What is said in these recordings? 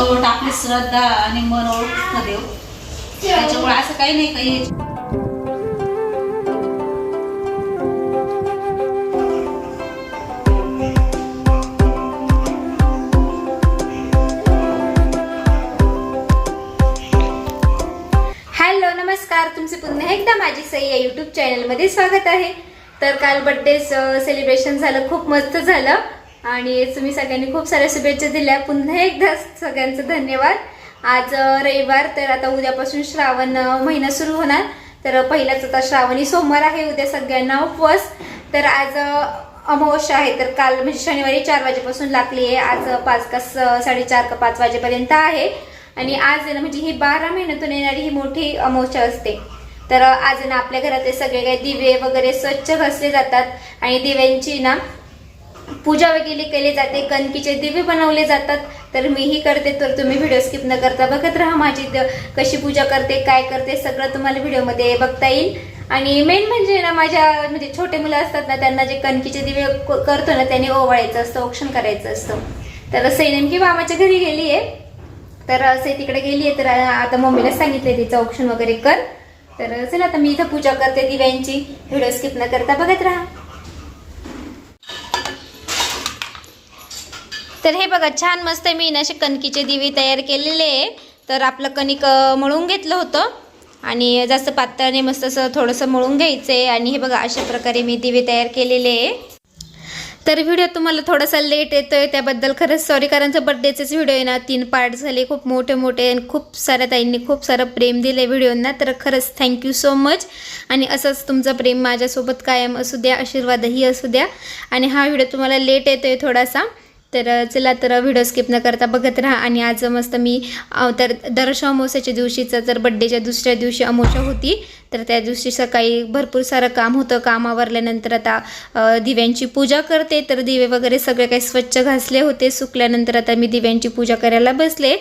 शेवट आपली श्रद्धा आणि मन ओळखतं देव. त्याच्यामुळे असं काही नाही काही. हॅलो नमस्कार. तुमचे पुन्हा एकदा माझी सई या युट्यूब चॅनलमध्ये स्वागत आहे. तर काल बड्डे सेलिब्रेशन झालं खूप मस्त झालं. आणि तुम्ही सगळ्यांनी खूप साऱ्या शुभेच्छा दिल्या. पुन्हा एकदा सगळ्यांचं धन्यवाद. आज रविवार तर आता उद्यापासून श्रावण महिना सुरू होणार. तर पहिलाच आता श्रावणी सोमवार आहे उद्या सगळ्यांना उपवास. तर आज अमावस्या आहे तर काल म्हणजे शनिवारी चार वाजेपासून लागली आहे. आज पाच का स- साडेचार का पाच वाजेपर्यंत आहे. आणि आज आहे ना म्हणजे ही बारा महिन्यातून येणारी ही मोठी अमावस्या असते. तर आज ना आपल्या घरातले सगळे काही दिवे वगैरे स्वच्छ घासले जातात. आणि दिव्यांची ना पूजा वगैरे केली जाते कणकीचे दिवे बनवले जातात. तर मीही करते तर तुम्ही व्हिडिओ स्किप न करता बघत राहा माझी द- कशी पूजा करते काय करते सगळं तुम्हाला व्हिडिओमध्ये बघता येईल. आणि मेन म्हणजे ना माझ्या म्हणजे छोटे मुलं असतात ना त्यांना जे कणकीचे दिवे क- करतो ना त्यांनी ओवाळायचं असतं औक्षण करायचं असतं. तर असं नेमकी मामाच्या घरी गेली आहे. तर असं तिकडे गेली आहे तर आता मम्मीला सांगितले तिचं औक्षण वगैरे कर. तर चला आता मी इथं पूजा करते दिव्यांची. व्हिडिओ स्किप न करता बघत राहा. तर हे बघा छान मस्त मी ना असे कणकीचे दिवे तयार केलेले आहे. तर आपलं कणिक मळून घेतलं होतं. आणि जास्त पातळने मस्त असं थोडंसं मळून घ्यायचं आहे आणि हे बघा अशा प्रकारे मी दिवे तयार केलेले आहे. तर व्हिडिओ तुम्हाला थोडासा लेट येतो आहे त्याबद्दल खरंच सॉरी कारण बड्डेचेच व्हिडिओ आहे ना तीन पार्ट झाले. खूप मोठे मोठे आणि खूप साऱ्या ताईंनी खूप सारं प्रेम दिलं व्हिडिओंना. तर खरंच थँक्यू सो मच आणि असंच तुमचं प्रेम माझ्यासोबत कायम असू द्या आशीर्वादही असू द्या. आणि हा व्हिडिओ तुम्हाला लेट येतोय थोडासा. तर चला तर व्हिडिओ स्किप न करता बघत राहा आणि आज मस्त मी तर दर्श अमावस्याच्या दिवशीचं तर बड्डेच्या दुसऱ्या दिवशी अमावस्या होती तर त्या दिवशी सकाळी भरपूर सारं काम होतं. काम आवरल्यानंतर आता दिव्यांची पूजा करते. तर दिवे वगैरे सगळे काही स्वच्छ घासले होते. सुकल्यानंतर आता मी दिव्यांची पूजा करायला बसले.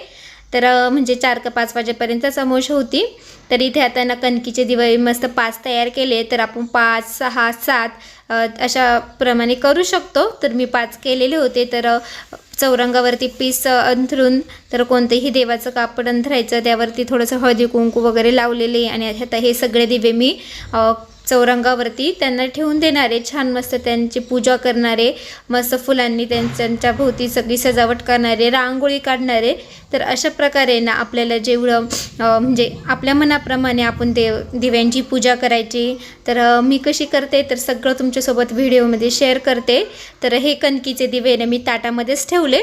तर म्हणजे चार का पाच वाजेपर्यंत अमावस्या होती. तर इथे आता ना कणकीचे दिवे मस्त पाच तयार केले. तर आपण पाच सहा सात अशा प्रमाणे करू शकतो. तर मी पाच केलेले होते. तर चौरंगावरती पीस अंथरून तर कोणतेही देवाचं कापड अंथरायचं त्यावरती थोडंसं हळदी कुंकू वगैरे लावलेले आणि आता हे सगळे दिवे मी चौरंगावरती त्यांना ठेवून देणारे छान मस्त त्यांची पूजा करणारे मस्त फुलांनी त्यांच्या भोवती सगळी सजावट करणारे रांगोळी काढणारे. तर अशा प्रकारे ना आपल्याला जेवढं म्हणजे आपल्या मनाप्रमाणे आपण देव दिव्यांची पूजा करायची. तर मी कशी करते तर सगळं तुमच्यासोबत व्हिडिओमध्ये शेअर करते. तर हे कणकीचे दिवे ना मी ताटामध्येच ठेवले.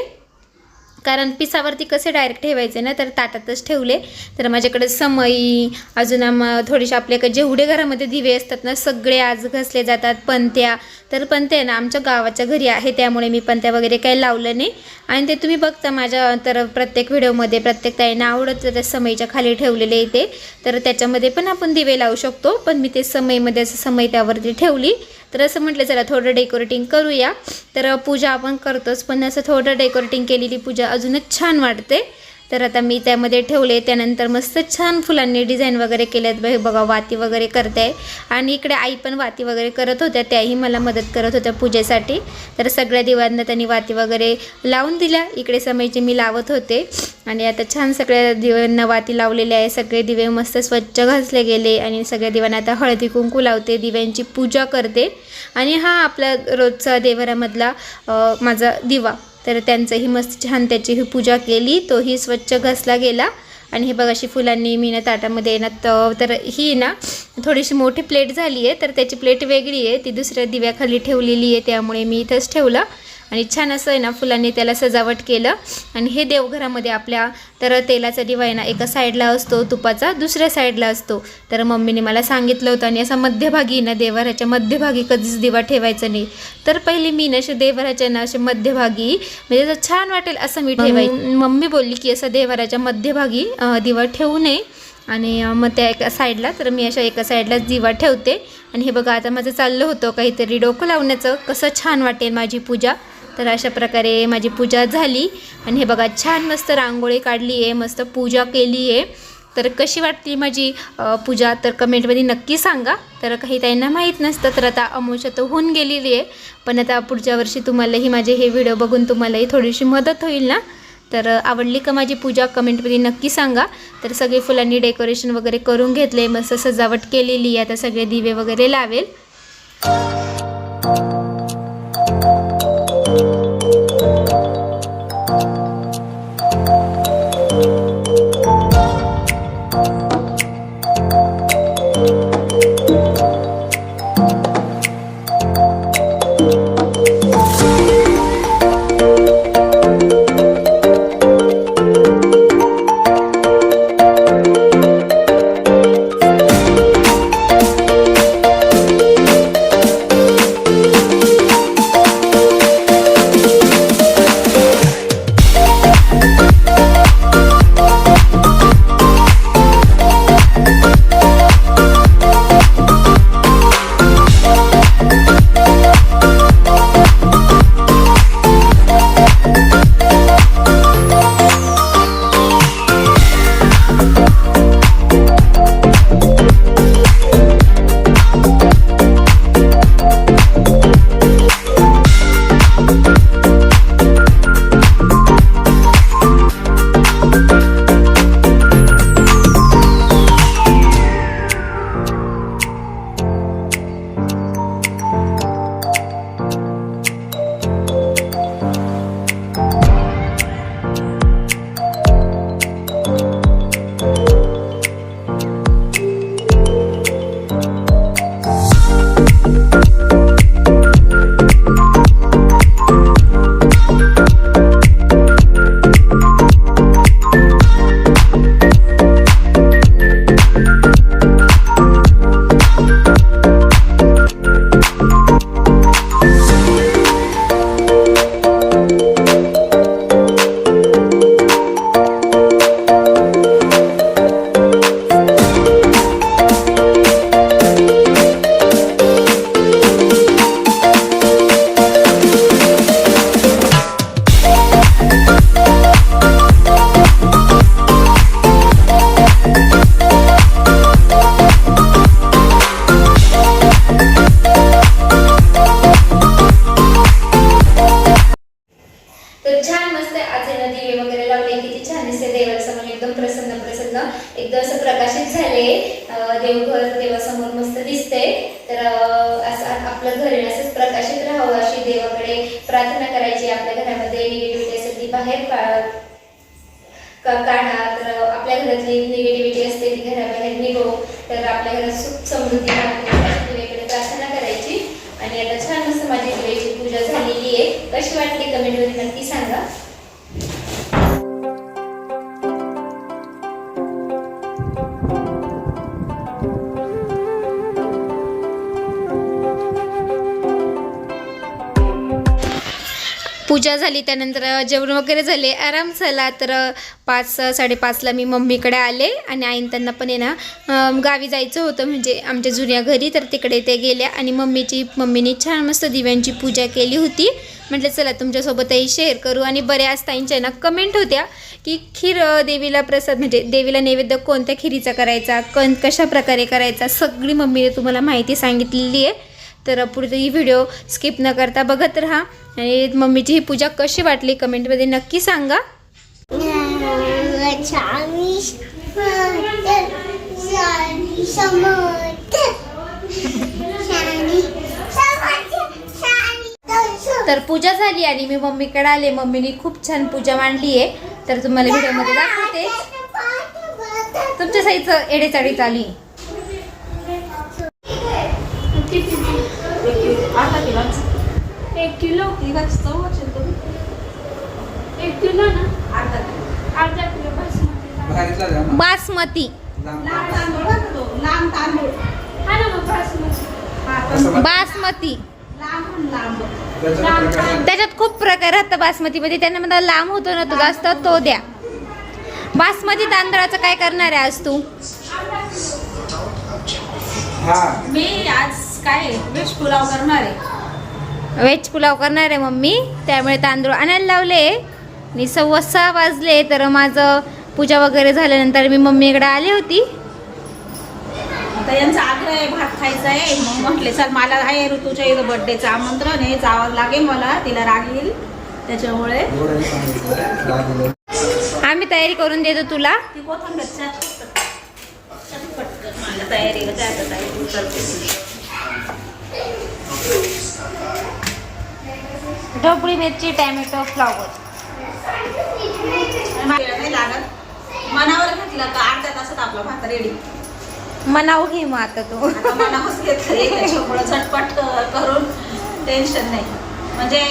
कारण पिसावरती कसे डायरेक्ट ठेवायचे ना तर ताटातच ठेवले. तर माझ्याकडे समई अजून आम थोडेसे आपल्याकडे जेवढे घरामध्ये दिवे असतात ना सगळे आज घसले जातात पंत्या तर पंत्या ना आमच्या गावाच्या घरी आहे त्यामुळे मी पंत्या वगैरे काही लावलं नाही. आणि ते तुम्ही बघता माझ्या तर प्रत्येक व्हिडिओमध्ये प्रत्येक ताईंना आवडत त्या समईच्या खाली ठेवलेले ते. तर त्याच्यामध्ये पण आपण दिवे लावू शकतो पण मी ते समईमध्ये असं समई त्यावरती ठेवली. तर असं म्हटलं चला थोडं डेकोरेटिंग करूया. तर पूजा आपण करतोच पण असं थोडं डेकोरेटिंग केलेली पूजा अजूनच छान वाटते. तर आता मी त्यामध्ये ठेवले. त्यानंतर मस्त छान फुलांनी डिझाईन वगैरे केल्यात. बघ- बघा वाती वगैरे करते आणि इकडे आई पण वाती वगैरे करत होत्या. त्याही मला मदत करत होत्या पूजेसाठी. तर सगळ्या दिवांना त्यांनी वाती वगैरे लावून दिल्या. इकडे समयचे मी लावत होते. आणि आता छान सगळ्या दिव्यांना वाती लावलेले आहे. सगळे दिवे मस्त स्वच्छ घासले गेले. आणि सगळ्या दिव्यांना आता हळदी कुंकू लावते. दिव्यांची पूजा करते. आणि हा आपला रोजचा देवरामधला माझा दिवा. तर त्यांचंही मस्त छान त्याचीही पूजा केली. तोही स्वच्छ घासला गेला. आणि हे बघ अशी फुलांनी मी ना ताटामध्ये ना तर ही ना थोडीशी मोठी प्लेट झाली आहे. तर त्याची प्लेट वेगळी आहे. ती दुसऱ्या दिव्याखाली ठेवलेली आहे. त्यामुळे मी इथंच ठेवलं. आणि छान असं आहे ना फुलांनी त्याला सजावट केलं. आणि हे देवघरामध्ये आपल्या तर तेलाचा दिवा आहे ना एका साईडला असतो तुपाचा दुसऱ्या साईडला असतो. तर मम्मीने मला सांगितलं होतं आणि असा मध्यभागी ना देवाऱ्याच्या मध्यभागी कधीच दिवा ठेवायचा नाही. तर पहिली मी ना असे देवाऱ्याच्या ना असे मध्यभागी म्हणजे असं छान वाटेल असं मी ठेवायची. मम्मी बोलली की असं देवाऱ्याच्या मध्यभागी दिवा ठेवू नये. आणि मग त्या एका साईडला तर मी अशा एका साईडलाच दिवा ठेवते. आणि हे बघा आता माझं चाललं होतं काहीतरी डोकं लावण्याचं. कसं छान वाटेल माझी पूजा. तर अशा प्रकारे माझी पूजा झाली. आणि हे बघा छान मस्त रांगोळी काढली आहे मस्त पूजा केली आहे. तर कशी वाटली माझी पूजा? तर कमेंटमध्ये नक्की सांगा. तर काही त्यांना माहीत नसतं तर आता अमोशा तर होऊन गेलेली आहे. पण आता पुढच्या वर्षी तुम्हालाही माझे हे व्हिडिओ बघून तुम्हालाही थोडीशी मदत होईल ना? तर आवडली का माझी पूजा? कमेंटमध्ये नक्की सांगा. तर सगळे फुलांनी डेकोरेशन वगैरे करून घेतले मस्त सजावट केलेली आहे. आता सगळे दिवे वगैरे लावेल. Thank you. आपल्या घरातली निगेटिव्हिटी असते ती घराबाहेर निघो तर आपल्या घरात सुख समृद्धी राहते प्रार्थना करायची. आणि आता छान असं माझी दिव्याची पूजा झालेली आहे. कशी वाटली कमेंटमध्ये नक्की सांगा. पूजा झाली त्यानंतर जेवण वगैरे झाले. आराम झाला. तर पाच साडेपाचला मी मम्मीकडे आले आणि आईन त्यांना पण आहे ना गावी जायचं होतं. म्हणजे आमच्या जुन्या घरी तर तिकडे ते गेल्या आणि मम्मीची मम्मीने छान मस्त दिव्यांची पूजा केली होती. म्हटलं चला तुमच्यासोबतही शेअर करू. आणि बऱ्याच ताईंच्या ना कमेंट होत्या की खीर देवीला प्रसाद म्हणजे देवीला नैवेद्य कोणत्या खिरीचा करायचा कण कशा प्रकारे करायचा सगळी मम्मीने तुम्हाला माहिती सांगितलेली आहे. तर पुढे ही व्हिडिओ स्किप न करता बघत राहा. आणि मम्मीची ही पूजा कशी वाटली? कमेंटमध्ये नक्की सांगा. तर पूजा झाली आणि मी मम्मीकडे आले. मम्मीने खूप छान पूजा मांडली आहे. तर तुम्हाला व्हिडिओमध्ये दाखवते. तुमच्या साईचं एडेचाडी चाली आहे. अर्धा किलो एक किलो. तिघाची चव असेल तर एक किलो ना? अर्धा किलो. अर्धा किलो बासमती. बासमती. लांब. तांदूळ लांब तांदूळ. हा ना मग बासमती. हा. बासमती. त्याच्यात खूप प्रकार राहतात बासमतीमध्ये त्यांना म्हणतात लांब होतो ना तो जास्त तो द्या. बासमती तांदळाचं काय करणार आहे आज तू? हा. मी आज काय व्हेज पुलाव करणार आहे. व्हेज पुलाव करणार आहे मम्मी. त्यामुळे तांदूळ आणायला लावले. आणि सव्वा सहा वाजले तर माझं पूजा वगैरे झाल्यानंतर मी मम्मीकडे आली होती. आता यांचा आग्रह आहे भात खायचा आहे. मग म्हटले चल मला आहे ऋतूच्या इथं बर्थडेचं आमंत्रण. आहे जावं लागेल मला. तिला राग येईल. त्याच्यामुळे आम्ही तयारी करून देतो तुला. ती मला तयारी करते. ढोबळी मिरची टॅमॅटो फ्लॉवर. नाही लागत. मनावर घेतलं का अर्ध्या तासात आपला भात रेडी मनाव घे मग आता तू. आता मनावरच घेतलंय त्याच्यामुळं झटपट करून टेन्शन नाही. म्हणजे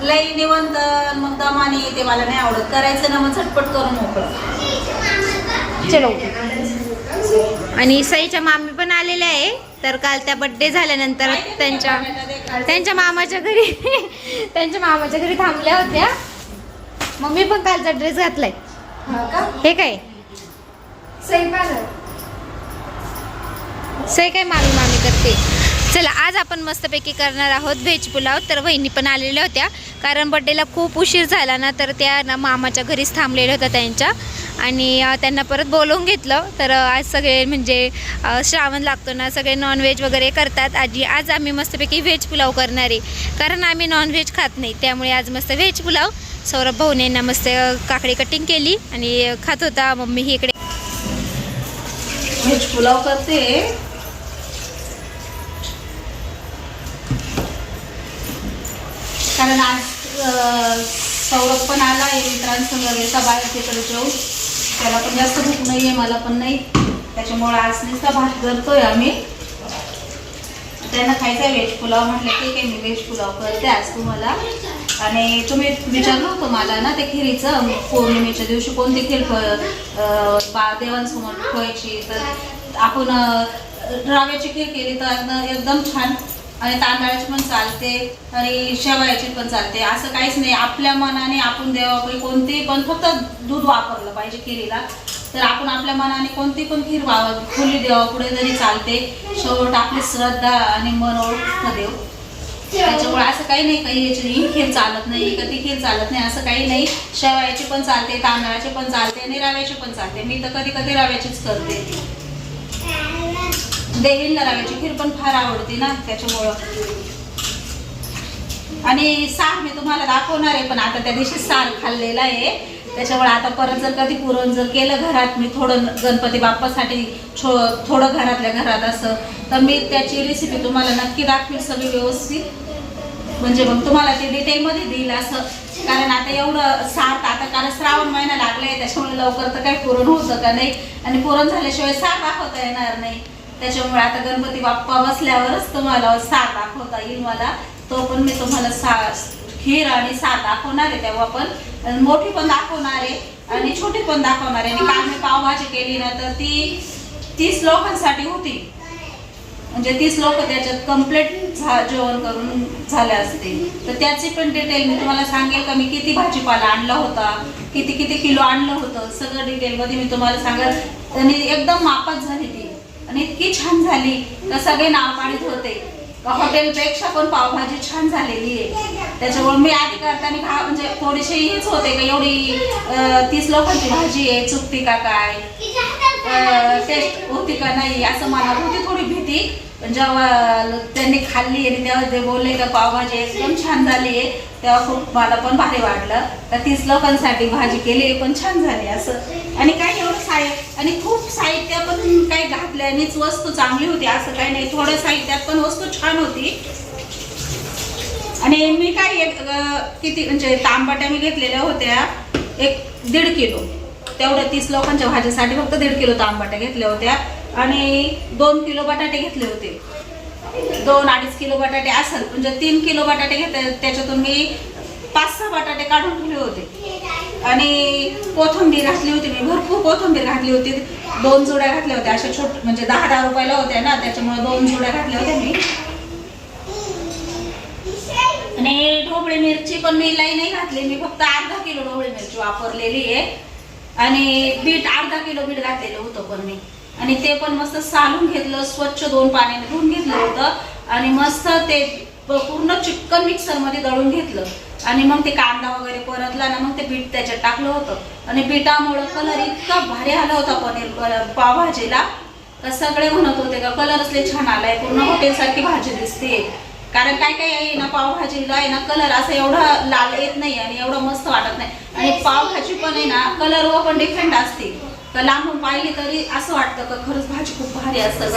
लई निवंत मग दमाने ते मला नाही आवडत. करायचं ना मग झटपट करून मोकळं. चलो आणि सईच्या मामी पण आलेल्या आहे. तर काल त्या बड्डे झाल्यानंतर त्यांच्या त्यांच्या मामाच्या घरी त्यांच्या मामाच्या घरी थांबल्या होत्या. मग मी पण कालचा ड्रेस घातलाय. हे काय? सई काय मामी मामी करते. चला आज आपण मस्तपैकी करणार आहोत व्हेज पुलाव. तर वहिनी पण आलेल्या होत्या. कारण बड्डेला खूप उशीर झाला ना तर त्या ना मामाच्या घरीच थांबलेल्या होत्या त्यांच्या. आणि त्यांना परत बोलवून घेतलं. तर आज सगळे म्हणजे श्रावण लागतो ना सगळे नॉनव्हेज वगैरे करतात. आजी आज आम्ही मस्तपैकी व्हेज पुलाव करणार आहे. कारण आम्ही नॉनव्हेज खात नाही. त्यामुळे आज मस्त व्हेज पुलाव. सौरभ भाऊने यांना मस्त काकडी कटिंग केली आणि खात होता. मम्मी ही इकडे. व्हेज पुलाव करते. कारण आज सौरभ पण आला आहे मित्रांसंग बाहेर तिकडे जाऊ त्याला पण जास्त भूक नाही आहे मला पण नाही. त्याच्यामुळे आज नुसता भात करतोय आम्ही. त्यांना खायचा आहे व्हेज पुलाव म्हटलं ठीक आहे मी व्हेज पुलाव करते आज तुम्हाला. आणि तुम्ही विचारलं होतं मला ना ते खिरीचं पौर्णिमेच्या दिवशी कोणती खीर अं, बा देवांसमोर ठेवायची. तर आपण रव्याची खीर केली तर एकदम छान आणि तांदळाची पण चालते आणि शेवयाची पण चालते. असं काहीच नाही. आपल्या मनाने आपण देवापुढे कोणते पण फक्त दूध वापरलं पाहिजे खिरीला तर आपण आपल्या मनाने कोणती पण खीर वा- फुली देवापुढे जरी चालते शेवट आपली श्रद्धा आणि मन ओळखतं देव. त्याच्यामुळे असं काही नाही काही याची ही खीर चालत नाही का ती खीर चालत नाही असं काही नाही. शेवयाची पण चालते तांदळाची पण चालते आणि रव्याची पण चालते. मी तर कधी कधी रव्याचीच करते. देवींना रव्याची खीर पण फार आवडते ना त्याच्यामुळं. आणि सार मी तुम्हाला दाखवणार आहे पण आता त्या दिवशी सार खाल्लेला आहे. त्याच्यामुळे आता परत जर कधी पुरण जर केलं घरात मी थोडं गणपती बाप्पासाठी छो थोडं घरातल्या घरात असं तर मी त्याची रेसिपी तुम्हाला नक्की दाखवेल सगळी व्यवस्थित. म्हणजे मग तुम्हाला ते डिटेलमध्ये देईल असं. कारण आता एवढं सार आता कारण श्रावण महिना लागलाय त्याच्यामुळे लवकर तर काही पुरण होतं का नाही? आणि पुरण झाल्याशिवाय सार दाखवता येणार नाही. त्याच्यामुळे आता गणपती बाप्पा बसल्यावरच तुम्हाला सात दाखवता येईल मला. तो पण मी तुम्हाला सा खीर आणि सात दाखवणार आहे तेव्हा पण. मोठी पण दाखवणार आहे आणि छोटी पण दाखवणार आहे. आणि काल मी पावभाजी केली ना तर ती तीस लोकांसाठी होती. म्हणजे तीस लोक त्याच्यात कंप्लीट जेवण करून झाले असते. तर त्याची पण डिटेल मी तुम्हाला सांगेल का मी किती भाजीपाला आणला होता किती किती किलो आणलं होतं सगळं डिटेलमध्ये मी तुम्हाला सांगेल. आणि एकदम मापात झाली ती. आणि इतकी छान झाली तर सगळे नाव पाडीत होते हॉटेलपेक्षा पण पावभाजी छान झालेली आहे. त्याच्यामुळे मी आधी करताना घा म्हणजे थोडीशी हीच होते का एवढी तीस लोकांची भाजी आहे चुकती का काय? टेस्ट होती का नाही असं मला होती थोडी भीती. पण जेव्हा त्यांनी खाल्ली आणि तेव्हा ते बोलले का पावभाजी एकदम छान झाली आहे तेव्हा खूप मला पण भारी वाटलं. तर तीस लोकांसाठी भाजी केली पण छान झाली असं. आणि काय आहे. आणि खूप साहित्य पण काही घातल्यानेच वस्तू चांगली होती असं काही नाही. थोड्या साहित्यात पण वस्तू छान होती. आणि मी काय एक किती म्हणजे तांबाट्या मी घेतलेल्या होत्या एक दीड किलो. तेवढ्या तीस लोकांच्या भाजीसाठी फक्त दीड किलो तांबाट्या घेतल्या होत्या. आणि दोन किलो बटाटे घेतले होते. दोन अडीच किलो बटाटे असेल. म्हणजे तीन किलो बटाटे घेतले. त्याच्यातून मी पाच सहा बटाटे काढून ठेवले होते. आणि कोथिंबीर घातली होती मी भरपूर कोथिंबीर घातली होती. दोन जोड्या घातल्या होत्या अशा छोट म्हणजे दहा दहा रुपयाला होत्या ना त्याच्यामुळे दोन जोड्या घातल्या होत्या मी. आणि ढोबळी मिरची पण मी लई नाही घातली मी फक्त अर्धा किलो ढोबळी मिरची वापरलेली आहे. आणि बीट अर्धा किलो बीट घातलेलं होतं पण मी. आणि ते पण मस्त सालून घेतलं स्वच्छ दोन पाण्याने धुवून घेतलं होतं. आणि मस्त ते पूर्ण चिकन मिक्सरमध्ये दळून घेतलं. आणि मग ते कांदा वगैरे परतला ना मग ते बीट त्याच्यात टाकलं होतं. आणि बीटामुळं कलर इतका भारी आला होता पनीर पावभाजीला. तर सगळे म्हणत होते का कलर असले छान आलाय पूर्ण हॉटेलसारखी भाजी दिसते. कारण काय काय आहे ना पावभाजीला आहे ना कलर असं एवढा लाल येत नाही आणि एवढं मस्त वाटत नाही. आणि पावभाजी पण आहे ना कलर व पण डिफरंट असते. तर लांबून पाहिली तरी असं वाटतं का खरंच भाजी खूप भारी असतं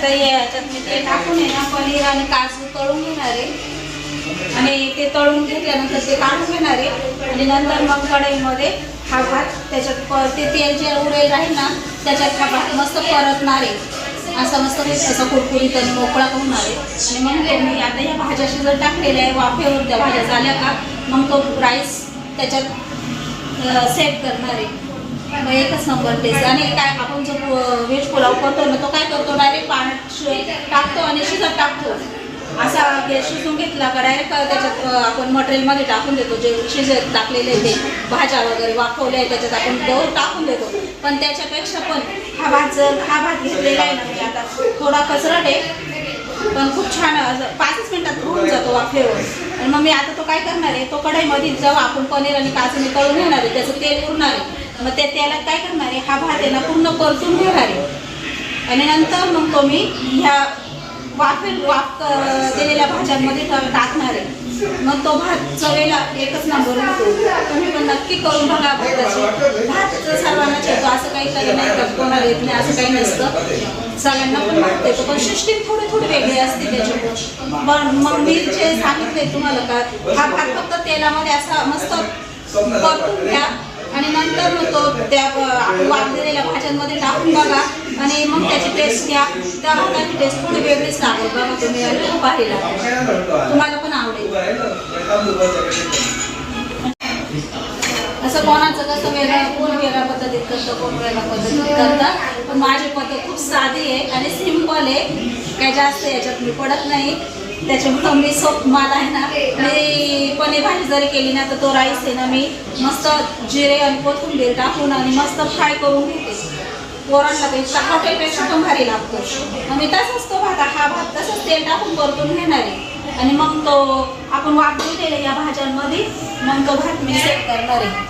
आता याच्यात मी ते टाकून आहे ना पनीर आणि काजू तळून घेणार आहे. आणि ते तळून घेतल्यानंतर ते काढून घेणार आहे. आणि नंतर मग कढईमध्ये हा भात त्याच्यात प ते तेल जे उरेल राहील ना त्याच्यात हा भात मस्त परतणार आहे. असा मस्त असं कुरकुरीत आणि मोकळा होणार आहे. आणि मग मी आता या भाज्या शिजत टाकलेल्या आहे वाफेवर त्या भाज्या झाल्या का मग तो राईस त्याच्यात सेट करणार आहे. मग एकच नंबर टेस्ट आणि काय आपण जो व्हेज पुलाव करतो ना तो काय करतो? डायरेक्ट पाण्यात शि- टाकतो आणि शिजत टाकतो. असा गॅस शिजून घेतला का डायरेक्ट त्याच्यात आपण मटेरियलमध्ये टाकून देतो. जे शिजत टाकलेले ते भाज्या वगैरे वाफवल्या आहे त्याच्यात आपण तो टाकून देतो. पण त्याच्यापेक्षा पण हा भात जर हा भात घेतलेला आहे ना म्हणजे आता थोडा कचरट आहे पण खूप छान पाचच मिनिटात होऊन जातो वाफेवर. आणि मग मी आता तो काय करणार आहे? तो कढाईमध्ये जेव्हा आपण पनीर आणि काजू मी तळून घेणार आहे. त्याचं तेल उरणार आहे. मग ते त्याला काय करणार? आहे हा भात आहे ना पूर्ण परतून घेणार आहे आणि नंतर मग तो मी ह्या वाफे वाफ दिलेल्या भाज्यांमध्ये टाकणार आहे. मग तो भात चवेला एकच नंबर होतो. तुम्ही पण नक्की करून बघा भाताची. भात सर्वांना चेतो असं काही काही नाही का? कोणाला येत नाही असं काही नसतं. सगळ्यांना पण भात येतो पण सिस्टीम थोडी थोडी वेगळी असते त्याच्यामुळे पण मग मी जे सांगितले तुम्हाला का हा भात फक्त तेलामध्ये असा मस्त परतून घ्या. नंतर मग त्या वाढलेल्या भाज्यांमध्ये टाकून बघा आणि मग त्याची टेस्ट घ्या. त्या भाताची टेस्ट थोडी वेगळीच लागेल बघा तुम्ही पाहिला तुम्हाला पण आवडेल. असं कोणाचं कसं वेगळं कोण वेगळ्या पद्धतीत करतं कोण वेगळ्या पद्धतीत करतं. पण माझी पद्धत खूप साधी आहे आणि सिंपल आहे. काय जास्त याच्यात मी पडत नाही. त्याच्यामुळं मी सोप मला आहे ना मी पनीर भाजी जरी केली ना तर तो राईस आहे ना मी मस्त जिरे आणि कोथिंबीर टाकून आणि मस्त फ्राय करून घेते. पोरांना पेक्षा हॉटेलपेक्षा पण भारी लागतो. आणि मी तसंच तो भात हा भात तसंच तेल टाकून परतून घेणार आहे. आणि मग तो आपण वाफ दिलेले या भाज्यांमध्ये मग तो भात मी सेट करणार आहे.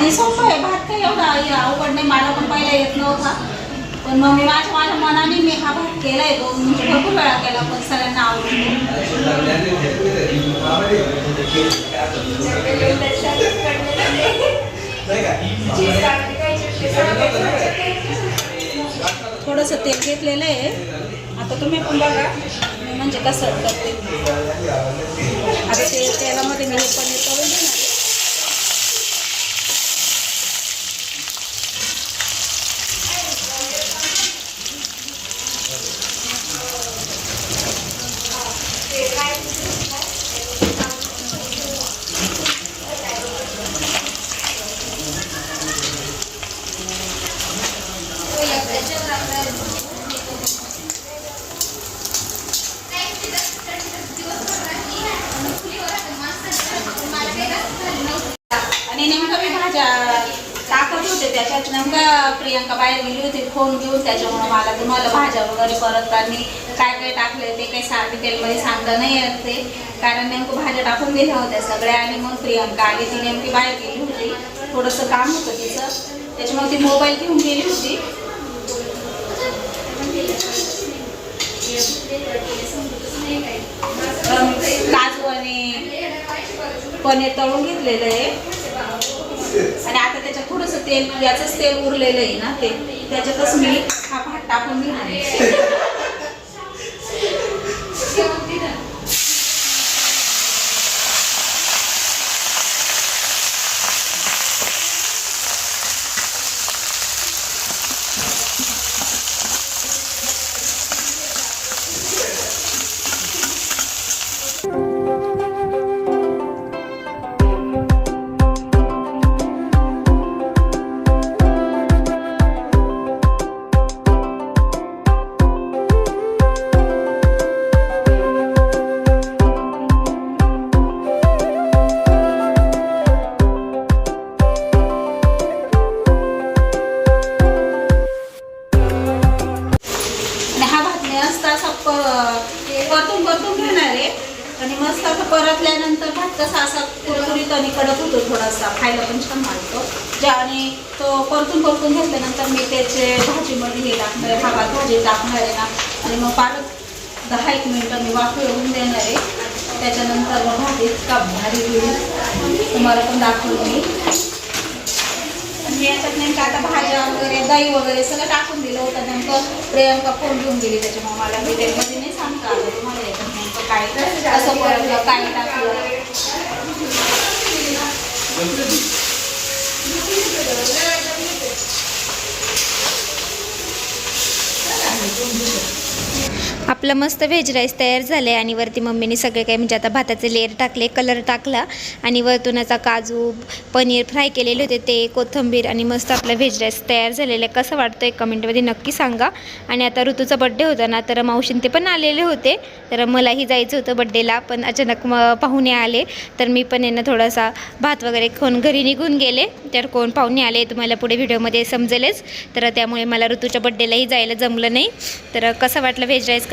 आणि सोपं आहे भात काही एवढा अवघड नाही मला पण पहिला येत नव्हता. पण मग मी माझ्या माझ्या मनाने मी हा भात केलाय तो म्हणजे भरपूर वेळा केला पण सगळ्यांना आवडतो थोडंसं तेल घेतलेलं आहे. आता तुम्ही पण बघा मी म्हणजे कसं करते. आता ते तेलामध्ये मी पनीर करून घेणार आहे. आणि नेमकं मी भाज्या टाकत होते त्याच्यात नेमका प्रियंका बाहेर गेली होती फोन घेऊन त्याच्यामुळे मला तुम्हाला भाज्या वगैरे परतताना काय काय टाकले ते काही सा डिटेलमध्ये सांगता ते कारण नेमकं भाज्या टाकून दिल्या होत्या सगळ्या आणि मग प्रियंका आली ती नेमकी बाहेर गेली होती. थोडंसं काम होतं तिचं. त्याच्यामुळे ती मोबाईल घेऊन गेली होती. काजू आणि पनीर तळून घेतलेलं आहे. आणि आता त्याच्यात थोडंसं तेल याच तेल उरलेलं आहे ना ते. त्याच्यातच मी हा भात टाकून घेणार देणार आहे. त्याच्यानंतर मग भात इतका भारी होईल तुम्हाला पण दाखवून मी याच्यात नेमकं आता भाज्या वगैरे दही वगैरे सगळं टाकून दिलं होतं नेमकं. प्रियंका फोन घेऊन गेली त्याच्यामुळे मला डिटेलमध्ये नाही सांगता आलं. तुम्हाला याच्यात नेमकं काय असं परतलं काय टाकलं. आपलं मस्त व्हेज राईस तयार झाले आणि वरती मम्मीने सगळे काही म्हणजे आता भाताचे लेअर टाकले कलर टाकला आणि वरतून आता काजू पनीर फ्राय केलेले होते ते कोथिंबीर आणि मस्त आपला व्हेज राईस तयार झालेला आहे. कसं वाटतं एक कमेंटमध्ये नक्की सांगा. आणि आता ऋतूचा बड्डे होता ना तर मावशीन ते पण आलेले होते. तर मलाही जायचं होतं बड्डेला पण अचानक म पाहुणे आले. तर मी पण यांना थोडासा भात वगैरे खाऊन घरी निघून गेले. तर कोण पाहुणे आले तुम्हाला पुढे व्हिडिओमध्ये समजेलच. तर त्यामुळे मला ऋतूच्या बड्डेलाही जायला जमलं नाही. तर कसं वाटलं व्हेज राईस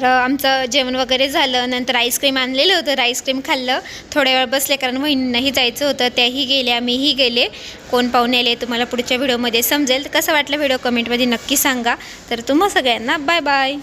तर आमचं जेवण वगैरे झालं. नंतर आईस्क्रीम आणलेलं होतं. तर आईस्क्रीम खाल्लं. थोड्या वेळ बसले कारण वहिनींनाही जायचं होतं. त्याही गेल्या मीही गेले. कोण पाहुणे आले तुम्हाला पुढच्या व्हिडिओमध्ये समजेल. तर कसं वाटलं व्हिडिओ कमेंटमध्ये नक्की सांगा. तर तुम्हा सगळ्यांना बाय बाय